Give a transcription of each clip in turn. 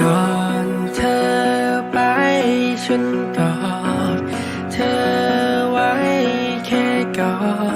ก่อนเธอไปฉันกอดเธอไว้แค่กอด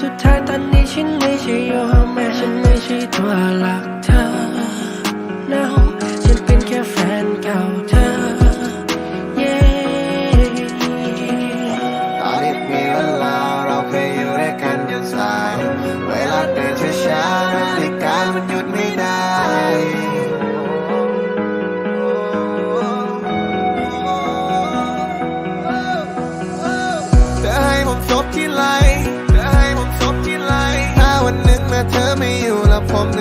สุดท้ายตอนนี้ฉันไม่ใช่ your man ฉันไม่ใช่ตัวหลักเธอ no ฉันเป็นแค่แฟนเก่าเธอ yeah ตอนนี้มีเวลาเราเคยอยู่ด้วยกันจนสาย เวลาเดินช้าๆนาฬิกามันหยุดไม่ได้ เธอให้ผมซบที่ไหล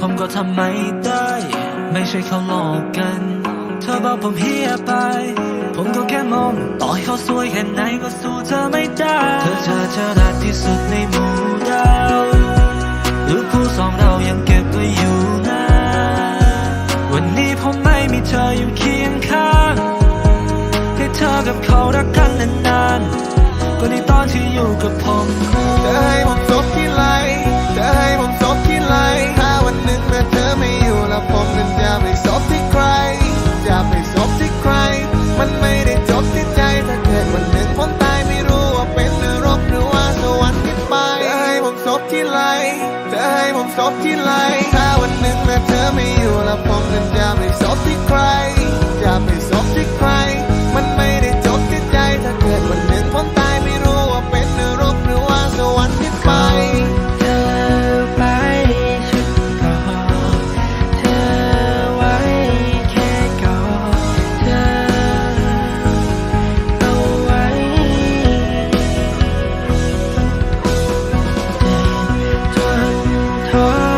ผมก็ทำไม่ได้ ไม่ใช่เขาหลอกกัน เธอบอกผมเฮียไป ผมก็แค่มองต่อให้เขาสวยแค่ไหนก็สู้เธอไม่ได้ เธอเธอเธอรักที่สุดในหมู่ดาวรูปคู่สองเรายังเก็บไว้อยู่นะ วันนี้ผมไม่มีเธออยู่เคียงข้างให้เธอกับเขารักกันนานๆก็ในตอนที่อยู่กับผมเธอให้ผมซบที่ไหลเธอให้ผมซบที่ไหลถ้า วันหนึ่งเมื่อเธอไม่อยู่แล้วผมนั้นจะไปสบที่ใคร จะไปสบที่ใคร มันไม่ได้จบที่ใจถ้าเกิดวันหนึ่งผมตายไม่รู้ว่าเป็นนรกหรือว่าสวรรค์ที่ไปเธอให้ผมสบที่ไหลเธอให้ผมสบที่ไรถ้า Oh